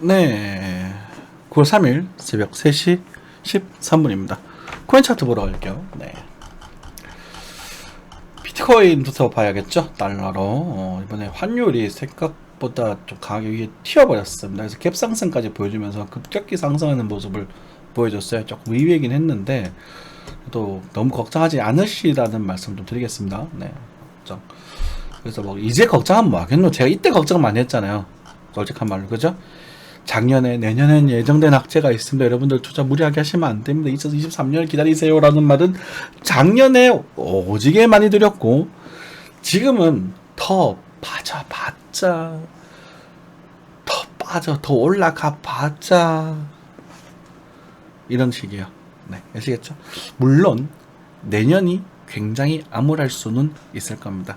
네. 9월 3일 새벽 3시 13분입니다. 코인 차트 보러 갈게요. 네. 비트코인부터 봐야겠죠? 달러로. 어, 이번에 환율이 생각보다 좀 강하게 위에 튀어버렸습니다. 그래서 갭 상승까지 보여주면서 급격히 상승하는 모습을 보여줬어요. 조금 의외이긴 했는데, 또 너무 걱정하지 않으시라는 말씀 좀 드리겠습니다. 네. 걱정. 그래서 뭐, 이제 걱정하면 뭐 하겠노? 제가 이때 걱정 많이 했잖아요. 솔직한 말로. 그죠? 작년에 내년엔 예정된 악재가 있습니다. 여러분들 투자 무리하게 하시면 안 됩니다. 2023년을 기다리세요라는 말은 작년에 오지게 많이 드렸고 지금은 더 빠져봤자 더 빠져 더 올라가 봤자 이런 식이에요. 네, 아시겠죠? 물론 내년이 굉장히 암울할 수는 있을 겁니다.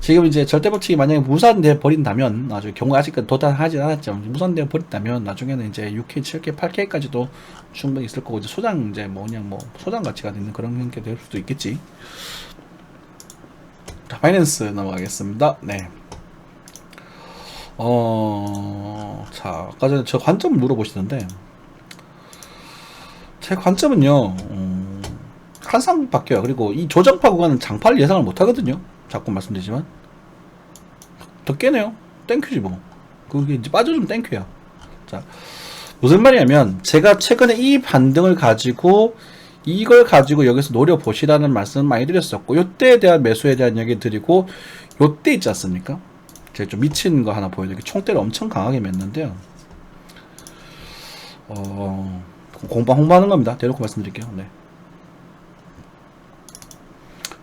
지금 이제 절대 법칙이 만약에 무산돼 버린다면 나중에 경우 아직까지 도달하지 않았지만 무산돼 버린다면 나중에는 이제 6K, 7K, 8K까지도 충분히 있을 거고 이제 소장 이제 뭐 그냥 뭐 소장 가치가 있는 그런 게될 수도 있겠지. 자, 파이낸스 넘어가겠습니다. 네. 어, 자, 아까 전에 저 관점을 물어보시는데 제 관점은요, 음, 항상 바뀌어요. 그리고 이 조정파 구간은 장파를 예상을 못 하거든요. 자꾸 말씀드리지만. 더 깨네요. 땡큐지 뭐. 그게 이제 빠져주면 땡큐야. 자, 무슨 말이냐면, 제가 최근에 이 반등을 가지고, 이걸 가지고 여기서 노려보시라는 말씀을 많이 드렸었고, 요때에 대한 매수에 대한 얘기 드리고, 요때 있지 않습니까? 제가 좀 미친 거 하나 보여드릴게요. 총대를 엄청 강하게 맸는데요. 어, 공방 홍보하는 겁니다. 대놓고 말씀드릴게요. 네.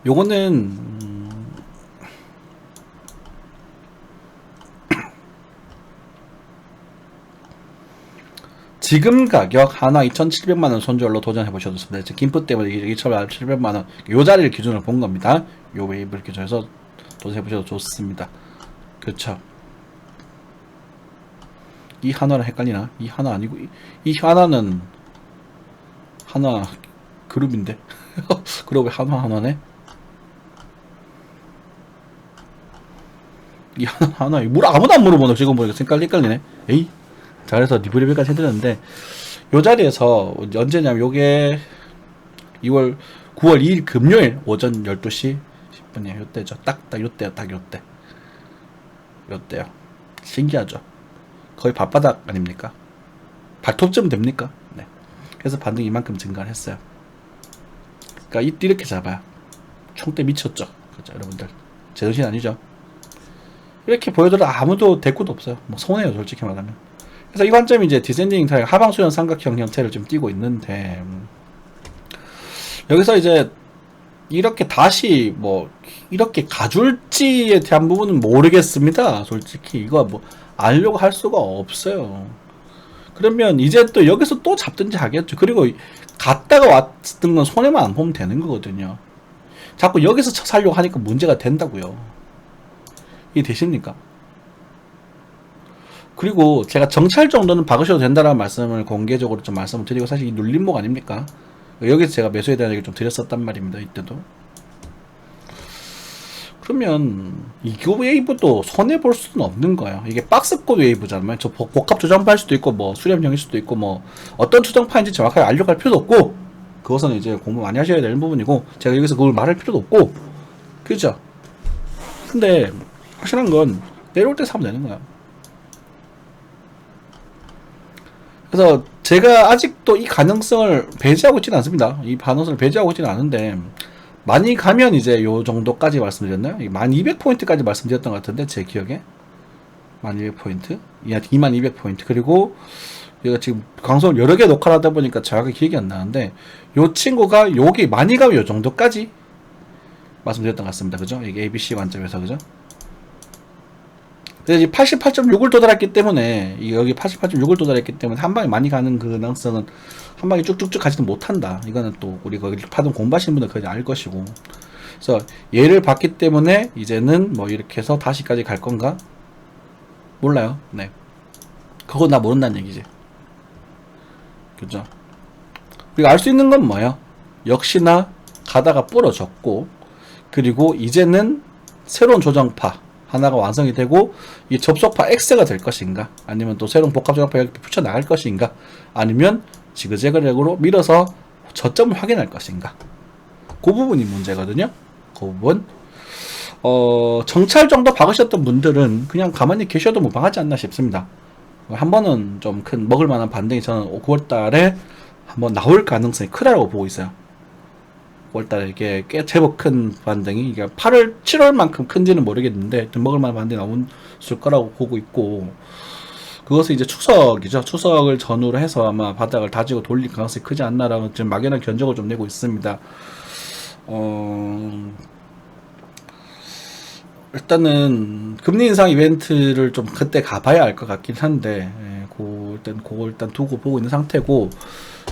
요거는, 지금 가격 하나 2,700만 원 손절로 도전해 보셔도 좋습니다. 김프 때문에 2,700만 원 요 자리를 기준으로 본 겁니다. 요 웨이브를 기준해서 도전해 보셔도 좋습니다. 그렇죠. 이 하나랑 헷갈리나? 이 하나 아니고 이, 이 하나는 하나 그룹인데 그룹에 하나 하나네. 이 하나 하나 물 아무도 안 물어보네 지금 보니까 헷갈리네. 에이. 자 그래서 리뷰리뷰까지 해드렸는데 요 자리에서 언제냐면 요게 2월 9월 2일 금요일 오전 12시 10분이에요. 요때죠. 딱딱 요때요. 딱 요때. 요때요. 신기하죠? 거의 발바닥 아닙니까? 발톱쯤 됩니까? 네. 그래서 반등이 이만큼 증가를 했어요. 그러니까 이 이렇게 잡아요. 총대 미쳤죠? 그죠? 여러분들. 제정신 아니죠? 이렇게 보여줘도 아무도 대꾸도 없어요. 뭐 손해요 솔직히 말하면 그래서 이 관점이 이제 디센딩 타입 하방 수렴 삼각형 형태를 좀 띄고 있는데 음, 여기서 이제 이렇게 다시 뭐 이렇게 가줄지에 대한 부분은 모르겠습니다. 솔직히 이거 뭐 알려고 할 수가 없어요. 그러면 이제 또 여기서 또 잡든지 하겠죠. 그리고 갔다가 왔던 건 손해만 안 보면 되는 거거든요. 자꾸 여기서 쳐 살려고 하니까 문제가 된다고요. 이게 되십니까? 그리고 제가 정찰 정도는 박으셔도 된다라는 말씀을 공개적으로 좀 말씀을 드리고 사실 이 눌림목 아닙니까? 여기서 제가 매수에 대한 얘기를 좀 드렸었단 말입니다. 이때도. 그러면 이거 웨이브도 손해 볼 수는 없는 거예요. 이게 박스권 웨이브잖아요. 저 복- 복합 조정파일 수도 있고 뭐 수렴형일 수도 있고 뭐 어떤 조정파인지 정확하게 알려고 할 필요도 없고 그것은 이제 공부 많이 하셔야 되는 부분이고 제가 여기서 그걸 말할 필요도 없고 그죠? 근데 확실한 건 내려올 때 사면 되는 거야. 그래서 제가 아직도 이 가능성을 배제하고 있지는 않습니다. 이 반응성을 배제하고 있지는 않은데 많이 가면 이제 요 정도까지 말씀드렸나요? 1200포인트까지 말씀드렸던 것 같은데 제 기억에 1200포인트 2200포인트 그리고 얘가 지금 방송을 여러 개 녹화를 하다 보니까 정확하게 기억이 안 나는데 요 친구가 여기 많이 가면 요 정도까지 말씀드렸던 것 같습니다. 그죠? 이게 ABC 관점에서 그죠? 이제 88.6을 도달했기 때문에 이 여기 88.6을 도달했기 때문에 한 방에 많이 가는 그 가능성은 한 방에 쭉쭉쭉 가지는 못한다. 이거는 또 우리 거기 파동 공부하시는 분들 거의 알 것이고. 그래서 얘를 봤기 때문에 이제는 뭐 이렇게 해서 다시까지 갈 건가? 몰라요. 네. 그거 나 모른다는 얘기지. 그죠? 우리가 알 수 있는 건 뭐예요? 역시나 가다가 부러졌고 그리고 이제는 새로운 조정파 하나가 완성이 되고 이 접속파 X가 될 것인가? 아니면 또 새로운 복합 접속파 이렇게 붙여 나갈 것인가? 아니면 지그재그렉으로 밀어서 저점을 확인할 것인가? 그 부분이 문제거든요. 그 부분. 어 정찰 정도 박으셨던 분들은 그냥 가만히 계셔도 무방하지 않나 싶습니다. 한 번은 좀 큰 먹을 만한 반등이 저는 9월 달에 한번 나올 가능성이 크다고 보고 있어요 9월 달에 이게 꽤 제법 큰 반등이 이게 8월, 7월만큼 큰지는 모르겠는데 하여튼 먹을 만한 반등이 나올 거라고 보고 있고 그것은 이제 추석이죠. 추석을 전후로 해서 아마 바닥을 다지고 돌릴 가능성이 크지 않나라는 지금 막연한 견적을 좀 내고 있습니다. 어, 일단은 금리 인상 이벤트를 좀 그때 가봐야 알 것 같긴 한데, 일단 그거 일단 두고 보고 있는 상태고,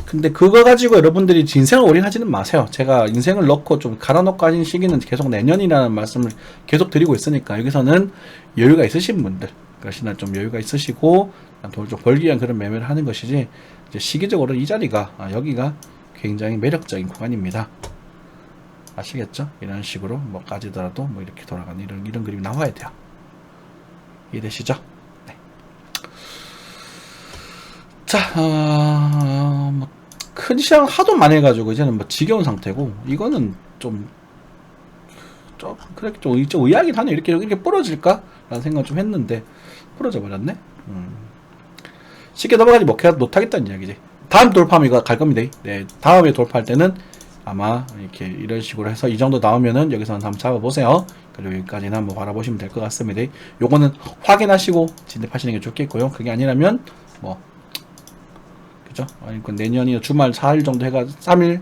근데 그거 가지고 여러분들이 인생을 올인하지는 마세요. 제가 인생을 넣고 좀 갈아놓고 하는 시기는 계속 내년이라는 말씀을 계속 드리고 있으니까 여기서는 여유가 있으신 분들, 그것이나 좀 여유가 있으시고 돈을 좀 벌기 위한 그런 매매를 하는 것이지 시기적으로 이 자리가 아, 여기가 굉장히 매력적인 구간입니다. 아시겠죠? 이런 식으로 뭐 까지더라도 뭐 이렇게 돌아가는 이런 이런 그림이 나와야 돼요. 이해되시죠? 네. 자, 어, 뭐, 큰 시장 하도 많이 해가지고 이제는 뭐 지겨운 상태고 이거는 좀, 좀 그래 좀, 좀 의아하긴 하네 이렇게 이렇게 부러질까라는 생각 좀 했는데 부러져 버렸네. 음. 쉽게 넘어가지 못하, 못하겠다는 이야기지. 다음 이거 갈 겁니다. 네, 다음에 돌파할 때는 아마 이렇게 이런 식으로 해서 이 정도 나오면은 여기서 한번 잡아보세요. 그리고 여기까지는 한번 바라보시면 될 것 같습니다. 요거는 확인하시고 진입하시는 게 좋겠고요. 그게 아니라면 뭐 그죠? 아니 그 내년이나 주말 4일 정도 해가 3일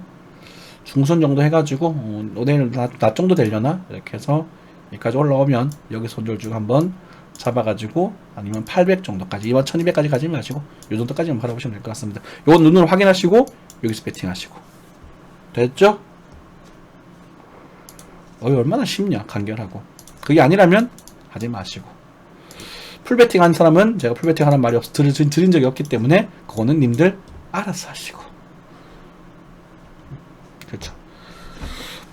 중순 정도 해가지고 어, 내일 낮, 낮 정도 되려나 이렇게 해서 여기까지 올라오면 여기 손절 주고 한번 잡아가지고 아니면 800 정도까지 2만 1200까지 가지 마시고 요 정도까지만 바라보시면 될 것 같습니다. 요건 눈으로 확인하시고 여기서 배팅하시고 됐죠? 어이 얼마나 쉽냐 간결하고 그게 아니라면 하지 마시고 풀배팅 한 사람은 제가 풀배팅 하는 말이 없어. 드린, 드린 적이 없기 때문에 그거는 님들 알아서 하시고. 그렇죠.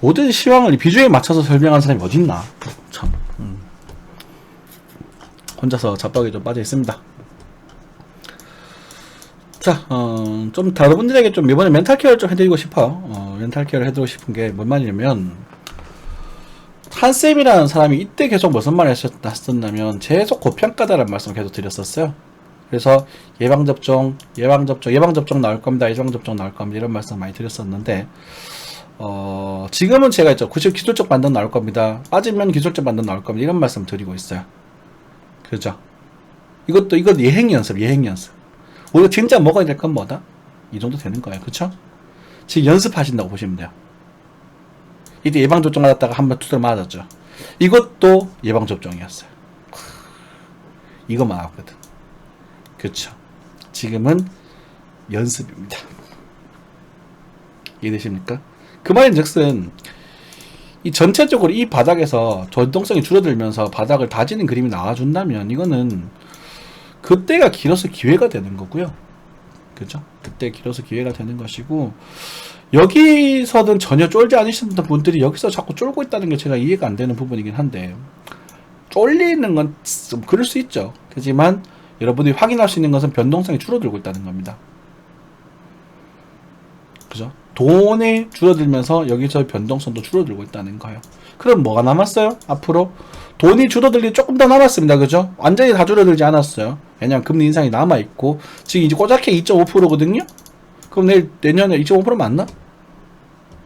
모든 시황을 비주에 맞춰서 설명하는 사람이 어딨나? 참 음. 혼자서 잡박에 좀 빠져 있습니다. 자, 어, 좀 다른 분들에게 좀 이번에 멘탈 케어를 좀 해드리고 싶어요. 어, 멘탈 케어를 해드리고 싶은 게 뭔 말이냐면, 한쌤이라는 사람이 이때 계속 무슨 말을 하셨냐면, 계속 고평가다라는 말씀을 계속 드렸었어요. 그래서 예방접종, 예방접종, 예방접종 나올 겁니다. 예방접종 나올 겁니다. 이런 말씀 많이 드렸었는데, 어, 지금은 제가 있죠. 기술적 반등 나올 겁니다. 빠지면 기술적 반등 나올 겁니다. 이런 말씀 드리고 있어요. 그죠? 이것도, 이건 예행 연습, 예행 연습. 우리가 진짜 먹어야 될 건 뭐다? 이 정도 되는 거예요. 그쵸? 지금 연습하신다고 보시면 돼요. 이때 예방접종 맞았다가 한 번 두드려 맞았죠. 이것도 예방접종이었어요. 이거 맞았거든. 그쵸. 지금은 연습입니다. 이해되십니까? 그 말인 즉슨, 이 전체적으로 이 바닥에서 전동성이 줄어들면서 바닥을 다지는 그림이 나와준다면, 이거는 그때가 길어서 기회가 되는 거고요. 그죠? 그때 길어서 기회가 되는 것이고 여기서는 전혀 쫄지 않으시는 분들이 여기서 자꾸 쫄고 있다는 게 제가 이해가 안 되는 부분이긴 한데 쫄리는 건 좀 그럴 수 있죠. 하지만 여러분이 확인할 수 있는 것은 변동성이 줄어들고 있다는 겁니다. 그죠? 돈이 줄어들면서 여기서 변동성도 줄어들고 있다는 거예요. 그럼 뭐가 남았어요? 앞으로 돈이 줄어들 리 조금 더 남았습니다. 그죠? 완전히 다 줄어들지 않았어요. 왜냐면 금리 인상이 남아 있고, 지금 이제 꼬작해 2.5%거든요? 그럼 내일, 내년에 2.5% 맞나?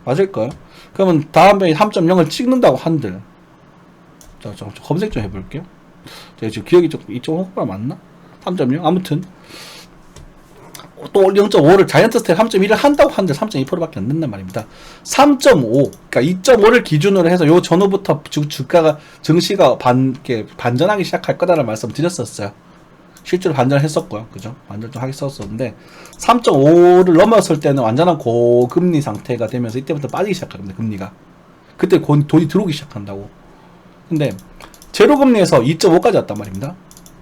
맞을까요? 그러면 다음에 3.0을 찍는다고 한들. 자, 저, 저 검색 좀 해볼게요. 제가 지금 기억이 좀 2.5% 맞나? 3.0? 아무튼. 또 0.5를 자이언트 스택 3.1을 한다고 하는데 3.2%밖에 안 된단 말입니다. 3.5, 그러니까 2.5를 기준으로 해서 요 전후부터 주, 주가가 증시가 반 반전하기 시작할 거다라는 말씀 을 드렸었어요. 실제로 반전을 했었고요. 그죠? 반전 좀 하기 썼었는데 3.5를 넘었을 때는 완전한 고금리 상태가 되면서 이때부터 빠지기 시작합니다. 금리가. 그때 돈이 들어오기 시작한다고. 근데 제로 금리에서 2.5까지 왔단 말입니다.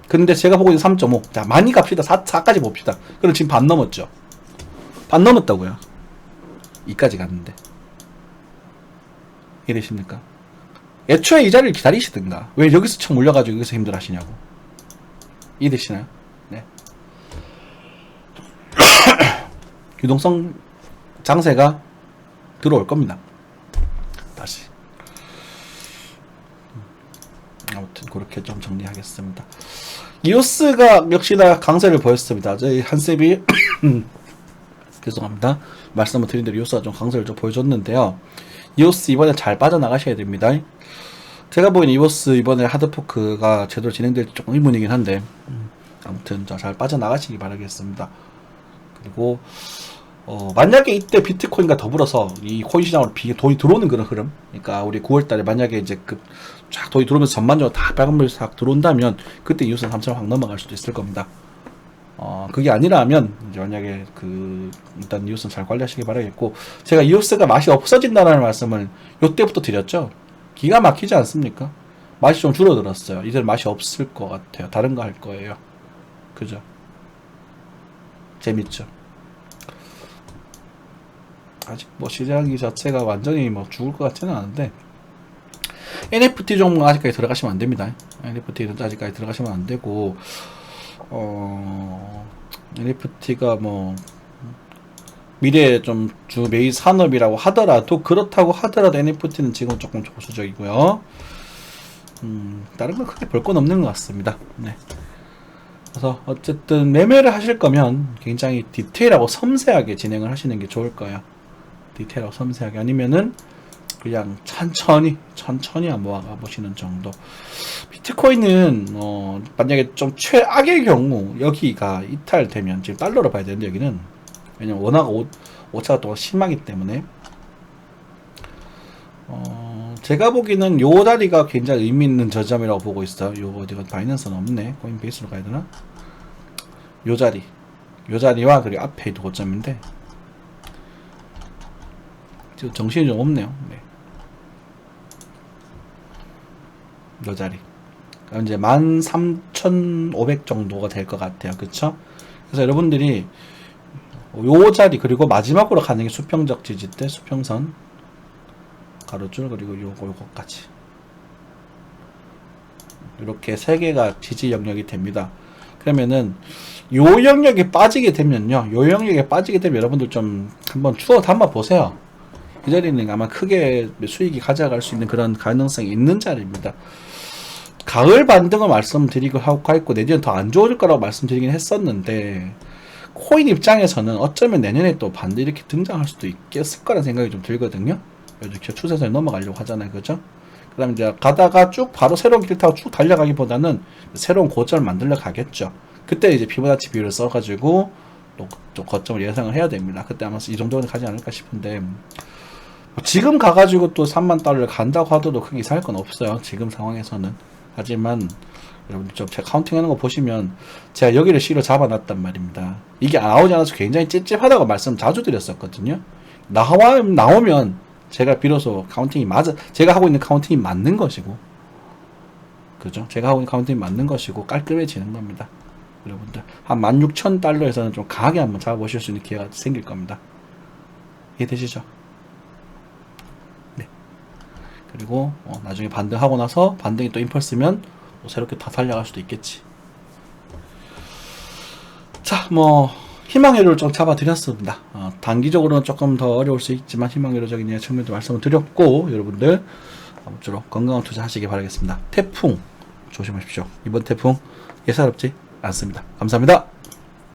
근데 제가 보고 있는 3.5. 자, 많이 갑시다. 4, 4까지 봅시다. 그럼 지금 반 넘었죠. 반 넘었다고요. 2까지 갔는데. 이해되십니까? 애초에 이 자리를 기다리시든가 왜 여기서 쳐 물려가지고 여기서 힘들어 하시냐고 이해되시나요? 네. 유동성 장세가 들어올 겁니다. 다시. 음, 아무튼 그렇게 좀 정리하겠습니다. 이오스가 역시나 강세를 보였습니다. 저희 한셉이 죄송합니다. 말씀을 드린 대로 이오스가 좀 강세를 좀 보여줬는데요. 이오스 이번에 잘 빠져나가셔야 됩니다 제가 보기엔 이오스 이번에 하드포크가 제대로 진행될지 조금 의문이긴 한데 음, 아무튼 자, 잘 빠져나가시기 바라겠습니다 그리고 어, 만약에 이때 비트코인과 더불어서 이 코인 시장으로 비, 돈이 들어오는 그런 흐름, 그러니까 우리 9월달에 만약에 이제 그쫙 돈이 들어오면서 전반적으로 다 빨간불이 싹 들어온다면 그때 이웃은 3천 확 넘어갈 수도 있을 겁니다. 어, 그게 아니라면 이제 만약에 그 일단 이웃은 잘 관리하시기 바라겠고 제가 이웃스가 맛이 없어진다는 말씀을 요때부터 드렸죠. 기가 막히지 않습니까? 맛이 좀 줄어들었어요. 이제 맛이 없을 것 같아요. 다른 거 할 거예요. 그죠? 재밌죠? 아직 뭐 시장이 자체가 완전히 뭐 죽을 것 같지는 않은데 NFT 종목 아직까지 들어가시면 안 됩니다. NFT는 아직까지 들어가시면 안 되고 어 NFT가 뭐 미래에 좀주 메인 산업이라고 하더라도 그렇다고 하더라도 NFT는 지금 조금 보수적이고요. 음, 다른 건 크게 볼 건 없는 것 같습니다. 네. 그래서 어쨌든 매매를 하실 거면 굉장히 디테일하고 섬세하게 진행을 하시는 게 좋을 거예요. 디테일하고 섬세하게 아니면은 그냥 천천히 천천히 와가 보시는 정도. 비트코인은 어 만약에 좀 최악의 경우 여기가 이탈되면 지금 달러로 봐야 되는데 여기는 왜냐면 워낙 오, 오차가 또 심하기 때문에 어 제가 보기에는 요 자리가 굉장히 의미 있는 저점이라고 보고 있어요. 요 어디가 바이낸스는 없네. 코인베이스로 가야 되나? 요 자리. 요 자리와 그리고 앞에 도 고점인데 지금 정신이 좀 없네요. 네. 요 자리. 이제 13,500 정도가 될 것 같아요. 그쵸? 그래서 여러분들이 요 자리, 그리고 마지막으로 가는 게 수평적 지지 대, 수평선, 가로줄, 그리고 요거, 요거까지. 이렇게 세 개가 지지 영역이 됩니다. 그러면은 요 영역에 빠지게 되면요. 요 영역에 빠지게 되면 여러분들 좀 한번 추워 담아 보세요. 이 자리는 아마 크게 수익이 가져갈 수 있는 그런 가능성이 있는 자리입니다. 가을 반등을 말씀드리고 하고 있고 내년 더안 좋을 거라고 말씀드리긴 했었는데 코인 입장에서는 어쩌면 내년에 또 반대 이렇게 등장할 수도 있겠을 거라는 생각이 좀 들거든요. 이렇게 추세선에 넘어가려고 하잖아요, 그죠? 그 다음 이제 가다가 쭉 바로 새로운 길 타고 쭉 달려가기보다는 새로운 고점을 만들러 가겠죠. 그때 이제 피보나치 비율을 써가지고 또, 또 거점을 예상을 해야 됩니다. 그때 아마 이 정도는 가지 않을까 싶은데 뭐 지금 가가지고 또 3만 달러를 간다고 하더라도 크게 이상할 건 없어요. 지금 상황에서는. 하지만 여러분들 좀 제가 카운팅하는 거 보시면 제가 여기를 C로 잡아놨단 말입니다. 이게 나오지 않아서 굉장히 찝찝하다고 말씀 자주 드렸었거든요. 나와 나오면 제가 비로소 카운팅이 맞아 제가 하고 있는 카운팅이 맞는 것이고 그죠? 제가 하고 있는 카운팅이 맞는 것이고 깔끔해지는 겁니다. 여러분들 한 16,000달러에서는 좀 강하게 한번 잡아보실 수 있는 기회가 생길 겁니다. 이해되시죠? 네. 그리고 어, 나중에 반등하고 나서 반등이 또 임펄스면 또 새롭게 다 살려갈 수도 있겠지. 자, 뭐 희망회로를 좀 잡아드렸습니다. 어, 단기적으로는 조금 더 어려울 수 있지만 희망회로적인 측면도 말씀을 드렸고 여러분들 아무쪼록 건강한 투자 하시기 바라겠습니다. 태풍 조심하십시오. 이번 태풍 예사롭지 않습니다. 감사합니다.